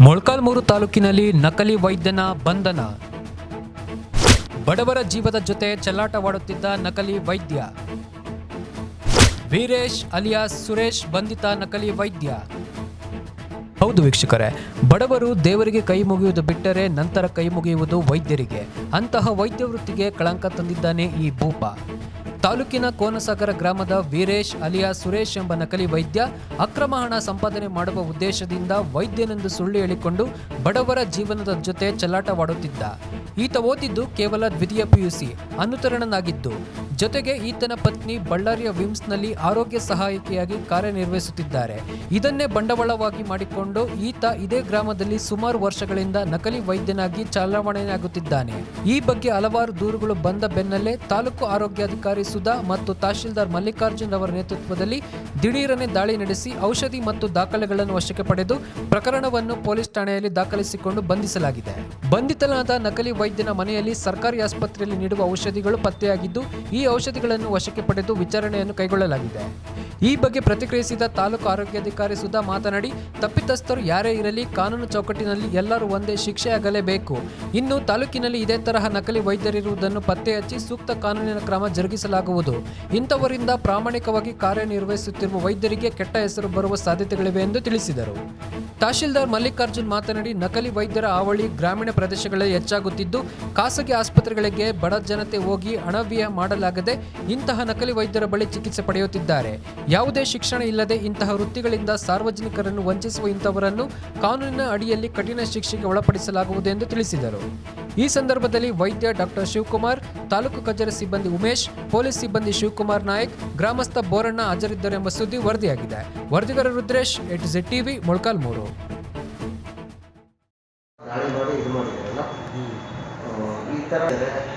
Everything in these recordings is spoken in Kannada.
ಮೊಳಕಾಲ್ಮೂರು ತಾಲೂಕಿನಲ್ಲಿ ನಕಲಿ ವೈದ್ಯನ ಬಂಧನ. ಬಡವರ ಜೀವದ ಜೊತೆ ಚೆಲ್ಲಾಟವಾಡುತ್ತಿದ್ದ ನಕಲಿ ವೈದ್ಯ. ವೀರೇಶ್ ಅಲಿಯಾಸ್ ಸುರೇಶ್ ಬಂಧಿತ ನಕಲಿ ವೈದ್ಯ. ಹೌದು ವೀಕ್ಷಕರೇ, ಬಡವರು ದೇವರಿಗೆ ಕೈ ಮುಗಿಯುವುದು ಬಿಟ್ಟರೆ ನಂತರ ಕೈ ಮುಗಿಯುವುದು ವೈದ್ಯರಿಗೆ. ಅಂತಹ ವೈದ್ಯ ವೃತ್ತಿಗೆ ಕಳಂಕ ತಂದಿದ್ದಾನೆ ಈ ಭೂಪ. ತಾಲೂಕಿನ ಕೋನಸಾಗರ ಗ್ರಾಮದ ವೀರೇಶ್ ಅಲಿಯಾ ಸುರೇಶ್ ಎಂಬ ನಕಲಿ ವೈದ್ಯ ಅಕ್ರಮ ಹಣ ಸಂಪಾದನೆ ಮಾಡುವ ಉದ್ದೇಶದಿಂದ ವೈದ್ಯನೆಂದು ಸುಳ್ಳು ಹೇಳಿಕೊಂಡು ಬಡವರ ಜೀವನದ ಜೊತೆ ಚಲ್ಲಾಟವಾಡುತ್ತಿದ್ದ. ಈತ ಓದಿದ್ದು ಕೇವಲ ದ್ವಿತೀಯ ಪಿಯುಸಿ ಅನುತರಣನಾಗಿದ್ದು ಜೊತೆಗೆ ಈತನ ಪತ್ನಿ ಬಳ್ಳಾರಿಯ ವಿಮ್ಸ್ನಲ್ಲಿ ಆರೋಗ್ಯ ಸಹಾಯಕಿಯಾಗಿ ಕಾರ್ಯನಿರ್ವಹಿಸುತ್ತಿದ್ದಾರೆ. ಇದನ್ನೇ ಬಂಡವಾಳವಾಗಿ ಮಾಡಿಕೊಂಡು ಈತ ಇದೇ ಗ್ರಾಮದಲ್ಲಿ ಸುಮಾರು ವರ್ಷಗಳಿಂದ ನಕಲಿ ವೈದ್ಯನಾಗಿ ಚಲಾವಣೆಯಾಗುತ್ತಿದ್ದಾನೆ. ಈ ಬಗ್ಗೆ ಹಲವಾರು ದೂರುಗಳು ಬಂದ ಬೆನ್ನಲ್ಲೇ ತಾಲೂಕು ಆರೋಗ್ಯಾಧಿಕಾರಿ ಸುಧಾ ಮತ್ತು ತಹಶೀಲ್ದಾರ್ ಮಲ್ಲಿಕಾರ್ಜುನ್ ಅವರ ನೇತೃತ್ವದಲ್ಲಿ ದಿಢೀರನೆ ದಾಳಿ ನಡೆಸಿ ಔಷಧಿ ಮತ್ತು ದಾಖಲೆಗಳನ್ನು ವಶಕ್ಕೆ ಪಡೆದು ಪ್ರಕರಣವನ್ನು ಪೊಲೀಸ್ ಠಾಣೆಯಲ್ಲಿ ದಾಖಲಿಸಿಕೊಂಡು ಬಂಧಿಸಲಾಗಿದೆ. ಬಂಧಿತನಾದ ನಕಲಿ ವೈದ್ಯನ ಮನೆಯಲ್ಲಿ ಸರ್ಕಾರಿ ಆಸ್ಪತ್ರೆಯಲ್ಲಿ ನೀಡುವ ಔಷಧಿಗಳು ಪತ್ತೆಯಾಗಿದ್ದು, ಈ ಔಷಧಿಗಳನ್ನು ವಶಕ್ಕೆ ಪಡೆದು ವಿಚಾರಣೆಯನ್ನು ಕೈಗೊಳ್ಳಲಾಗಿದೆ. ಈ ಬಗ್ಗೆ ಪ್ರತಿಕ್ರಿಯಿಸಿದ ತಾಲೂಕು ಆರೋಗ್ಯಾಧಿಕಾರಿ ಸುಧಾ ಮಾತನಾಡಿ, ತಪ್ಪಿತಸ್ಥರು ಯಾರೇ ಇರಲಿ ಕಾನೂನು ಚೌಕಟ್ಟಿನಲ್ಲಿ ಎಲ್ಲರೂ ಒಂದೇ ಶಿಕ್ಷೆಯಾಗಲೇಬೇಕು. ಇನ್ನು ತಾಲೂಕಿನಲ್ಲಿ ಇದೇ ತರಹ ನಕಲಿ ವೈದ್ಯರಿರುವುದನ್ನು ಪತ್ತೆ ಹಚ್ಚಿ ಸೂಕ್ತ ಕಾನೂನಿನ ಕ್ರಮ ಜರುಗಿಸಲಾಗುವುದು ಇಂಥವರಿಂದ ಪ್ರಾಮಾಣಿಕವಾಗಿ ಕಾರ್ಯನಿರ್ವಹಿಸುತ್ತಿರುವ ವೈದ್ಯರಿಗೆ ಕೆಟ್ಟ ಹೆಸರು ಬರುವ ಸಾಧ್ಯತೆಗಳಿವೆ ಎಂದು ತಿಳಿಸಿದರು. ತಹಶೀಲ್ದಾರ್ ಮಲ್ಲಿಕಾರ್ಜುನ್ ಮಾತನಾಡಿ, ನಕಲಿ ವೈದ್ಯರ ಹಾವಳಿ ಗ್ರಾಮೀಣ ಪ್ರದೇಶಗಳಲ್ಲಿ ಹೆಚ್ಚಾಗುತ್ತಿದ್ದು, ಖಾಸಗಿ ಆಸ್ಪತ್ರೆಗಳಿಗೆ ಬಡ ಜನತೆ ಹೋಗಿ ಹಣವ್ಯಯ ಮಾಡಲಾಗದೆ ಇಂತಹ ನಕಲಿ ವೈದ್ಯರ ಬಳಿ ಚಿಕಿತ್ಸೆ ಪಡೆಯುತ್ತಿದ್ದಾರೆ. ಯಾವುದೇ ಶಿಕ್ಷಣ ಇಲ್ಲದೆ ಇಂತಹ ವೃತ್ತಿಗಳಿಂದ ಸಾರ್ವಜನಿಕರನ್ನು ವಂಚಿಸುವ ಇಂಥವರನ್ನು ಕಾನೂನಿನ ಅಡಿಯಲ್ಲಿ ಕಠಿಣ ಶಿಕ್ಷೆಗೆ ಒಳಪಡಿಸಲಾಗುವುದು ಎಂದು ತಿಳಿಸಿದರು. ಈ ಸಂದರ್ಭದಲ್ಲಿ ವೈದ್ಯ ಡಾಕ್ಟರ್ ಶಿವಕುಮಾರ್ ತಾಲೂಕು ಕಚೇರಿ ಸಿಬ್ಬಂದಿ ಉಮೇಶ್ ಪೊಲೀಸ್ ಸಿಬ್ಬಂದಿ ಶಿವಕುಮಾರ್ ನಾಯಕ್ ಗ್ರಾಮಸ್ಥ ಬೋರಣ್ಣ ಹಾಜರಿದ್ದರು ಎಂಬ ಸುದ್ದಿ ವರದಿಯಾಗಿದೆ. ವರದಿಗಾರ Rudresh at Z TV Molakalmuru. ಈ ಥರ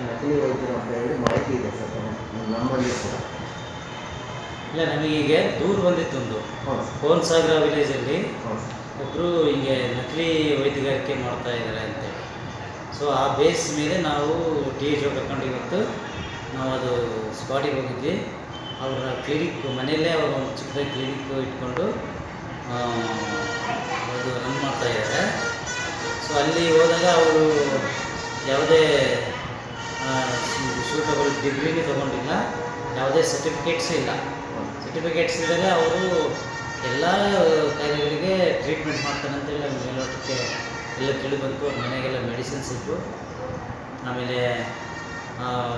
ನಕಲಿ ವೈದ್ಯರು ಅಂತ ಹೇಳಿ ಮಾಹಿತಿ ಇದೆ ಸರ್. ನಮ್ಮಲ್ಲಿ ಕೂಡ. ಇಲ್ಲ ನಮಗೀಗ ದೂರು ಬಂದಿತ್ತೊಂದು. ಹಾಂ ಕೋನ್ಸಾಗರ ವಿಲೇಜಲ್ಲಿ ಒಬ್ಬರು ಹಿಂಗೆ ನಕಲಿ ವೈದ್ಯಗಾರಿಕೆ ಮಾಡ್ತಾ ಇದ್ದಾರೆ ಅಂತೇಳಿ ಸೊ ಆ ಬೇಸ್ ಮೇಲೆ ನಾವು ಟಿ ಎಚ್ ಕರ್ಕೊಂಡು ಇವತ್ತು ನಾವು ಅದು ಸ್ಪಾಟಿಗೆ ಹೋಗಿದ್ವಿ. ಅವರ ಕ್ಲಿನಿಕ್ ಮನೆಯಲ್ಲೇ ಅವರು ಒಂದು ಚಿಕ್ಕದಾಗಿ ಕ್ಲಿನಿಕ್ ಇಟ್ಕೊಂಡು ಅದು ರನ್ ಮಾಡ್ತಾ ಇದ್ದಾರೆ. ಸೊ ಅಲ್ಲಿ ಹೋದಾಗ ಅವರು ಯಾವುದೇ ಸೂಟಬಲ್ ಡಿಗ್ರಿನೇ ತೊಗೊಂಡಿಲ್ಲ. ಯಾವುದೇ ಸರ್ಟಿಫಿಕೇಟ್ಸ್ ಇಲ್ಲ. ಸರ್ಟಿಫಿಕೇಟ್ಸ್ ಇದ್ದಾಗ ಅವರು ಎಲ್ಲ ಕಾಯಿಲೆಗಳಿಗೆ ಟ್ರೀಟ್ಮೆಂಟ್ ಮಾಡ್ತಾರೆ ಅಂತೇಳಿ ನಮ್ಗೆ ಮೇಲೋಟಕ್ಕೆ ಎಲ್ಲ ತಿಳಿ ಬಂತು ಅವ್ರ ಮನೆಗೆಲ್ಲ ಮೆಡಿಸಿನ್ಸ್ ಇತ್ತು ಆಮೇಲೆ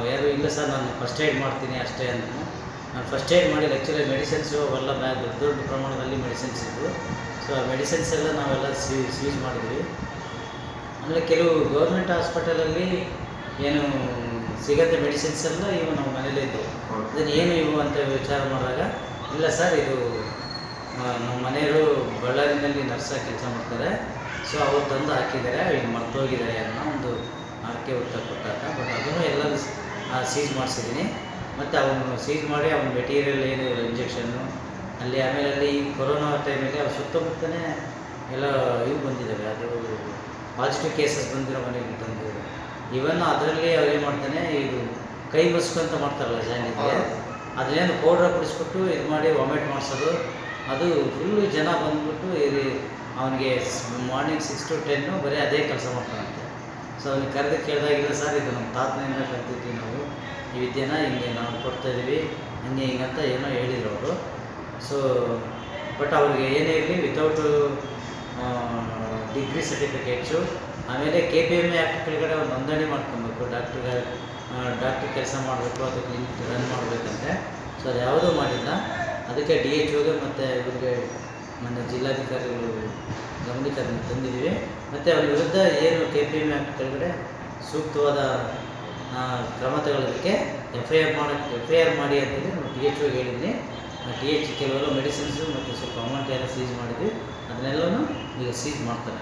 ಯಾರು ಇಲ್ಲ ಸರ್ ನಾನು ಫಸ್ಟ್ ಏಡ್ ಮಾಡ್ತೀನಿ ಅಷ್ಟೇ ಅಂತ. ನಾನು ಫಸ್ಟ್ ಏಡ್ ಮಾಡಿಲ್ಲ ಆ್ಯಕ್ಚುಲಿ ಮೆಡಿಸಿನ್ಸು ಅವೆಲ್ಲ ಬ್ಯಾಗ್ ದೊಡ್ಡ ದೊಡ್ಡ ಪ್ರಮಾಣದಲ್ಲಿ ಮೆಡಿಸಿನ್ಸ್ ಇತ್ತು ಸೊ ಆ ಮೆಡಿಸಿನ್ಸ್ ಎಲ್ಲ ನಾವೆಲ್ಲ ಸೀಸ್ ಮಾಡಿದ್ವಿ. ಆಮೇಲೆ ಕೆಲವು ಗೌರ್ಮೆಂಟ್ ಹಾಸ್ಪಿಟಲಲ್ಲಿ ಏನು ಸಿಗತ್ತೆ ಮೆಡಿಸಿನ್ಸ್ ಎಲ್ಲ ಇವು ನಮ್ಮ ಮನೇಲೇ ಇದ್ದವು. ಅದನ್ನು ಏನು ಇವು ಅಂತ ವಿಚಾರ ಮಾಡಿದಾಗ ಇಲ್ಲ ಸರ್ ಇದು ನಮ್ಮ ಮನೆಯವರು ಬಳ್ಳಾರಿನಲ್ಲಿ ನರ್ಸಾಗಿ ಕೆಲಸ ಮಾಡ್ತಾರೆ. ಸೊ ಅವ್ರು ತಂದು ಹಾಕಿದ್ದಾರೆ ಈಗ ಮರ್ತೋಗಿದ್ದಾರೆ ಅನ್ನೋ ಒಂದು ಆರ್ಕೆ ಉತ್ತರ ಕೊಟ್ಟಾಗ ಬಟ್ ಅದನ್ನು ಎಲ್ಲ ಸೀಜ್ ಮಾಡಿಸಿದ್ದೀನಿ. ಮತ್ತು ಅವನು ಸೀಜ್ ಮಾಡಿ ಅವನ ಮೆಟೀರಿಯಲ್ ಏನು ಇಂಜೆಕ್ಷನ್ನು ಅಲ್ಲಿ ಆಮೇಲೆ ಅಲ್ಲಿ ಈ ಕೊರೋನಾ ಟೈಮಲ್ಲಿ ಅವ್ರು ಸುತ್ತಮುತ್ತಲೇ ಎಲ್ಲ ಇವು ಬಂದಿದ್ದಾವೆ. ಅದು ಪಾಸಿಟಿವ್ ಕೇಸಸ್ ಬಂದಿರೋ ಮನೆಗೆ ತಂದಿದ್ದಾರೆ. ಇವನ್ ಅದರಲ್ಲಿ ಅವ್ರು ಏನು ಮಾಡ್ತಾನೆ ಇದು ಕೈ ಬಸ್ಕೊಂತ ಅಂತ ಮಾಡ್ತಾರಲ್ಲ ಜಾನಿಗೆ. ಅದನ್ನೇನು ಪೌಡ್ರ್ ಕುಡಿಸ್ಬಿಟ್ಟು ಇದು ಮಾಡಿ ವಾಮಿಟ್ ಮಾಡಿಸೋದು ಅದು ಫುಲ್ಲು ಜನ ಬಂದ್ಬಿಟ್ಟು ಇಲ್ಲಿ ಅವನಿಗೆ ಮಾರ್ನಿಂಗ್ ಸಿಕ್ಸ್ ಟು ಟೆನ್ನು ಬರೀ ಅದೇ ಕೆಲಸ ಮಾಡ್ತಾನಂತೆ ಸೊ ಅವ್ನಿಗೆ ಕರೆದು ಕೇಳಿದಾಗಿಲ್ಲ ಸರ್ ಇದು ನಮ್ಮ ತಾತನಿಂದ ಕಲ್ತಿದ್ವಿ ನಾವು. ಈ ವಿದ್ಯೆನ ಹಿಂಗೆ ನಾವು ಕೊಡ್ತಾ ಇದೀವಿ. ಹಂಗೆ ಹಿಂಗಂತ ಏನೋ ಹೇಳಿದ್ರು ಅವರು. ಸೊ ಬಟ್ ಅವ್ರಿಗೆ ಏನೇ ಇರಲಿ ವಿತೌಟು ಡಿಗ್ರಿ ಸರ್ಟಿಫಿಕೇಟ್ಸು ಆಮೇಲೆ K P M A act ಕೆಳಗಡೆ ಒಂದು ನೋಂದಣಿ ಮಾಡ್ಕೊಬೇಕು. ಡಾಕ್ಟ್ರಿಗೆ ಡಾಕ್ಟ್ರ್ ಕೆಲಸ ಮಾಡಬೇಕು ಅಥವಾ ಕ್ಲಿನಿಕ್ ರನ್ ಮಾಡಬೇಕಂತೆ. ಸೊ ಅದು ಯಾವುದೂ ಮಾಡಿಲ್ಲ. ಅದಕ್ಕೆ ಡಿ ಎಚ್ ಓಗೆ ಮತ್ತು ಇವರಿಗೆ ಮೊನ್ನೆ ಜಿಲ್ಲಾಧಿಕಾರಿಗಳು ಗಮನಕ್ಕೆ ಅದನ್ನು ತಂದಿದ್ದೀವಿ. ಮತ್ತು ಅವ್ರ ವಿರುದ್ಧ ಏನು ಕೆ ಪಿ ಎಂ ಆ್ಯಕ್ಟ್ ಕೆಳಗಡೆ ಸೂಕ್ತವಾದ ಕ್ರಮ ತಗೊಳ್ಳೋದಕ್ಕೆ ಎಫ್ ಐ ಆರ್ ಮಾಡೋಕ್ಕೆ ಎಫ್ ಐ ಆರ್ ಮಾಡಿ ಅಂತೇಳಿ ನಾವು ಡಿ ಎಚ್ ಓಗೆ ಹೇಳಿದ್ದೀನಿ ಡಿ ಎಚ್ ಕೆಲವೆಲ್ಲ ಮೆಡಿಸಿನ್ಸು ಮತ್ತು ಸ್ವಲ್ಪ ಅಮೌಂಟ್ ಎಲ್ಲ ಸೀಸ್ ಮಾಡಿದ್ವಿ. ಅದನ್ನೆಲ್ಲವೂ ಈಗ ಸೀಜ್ ಮಾಡ್ತಾರೆ.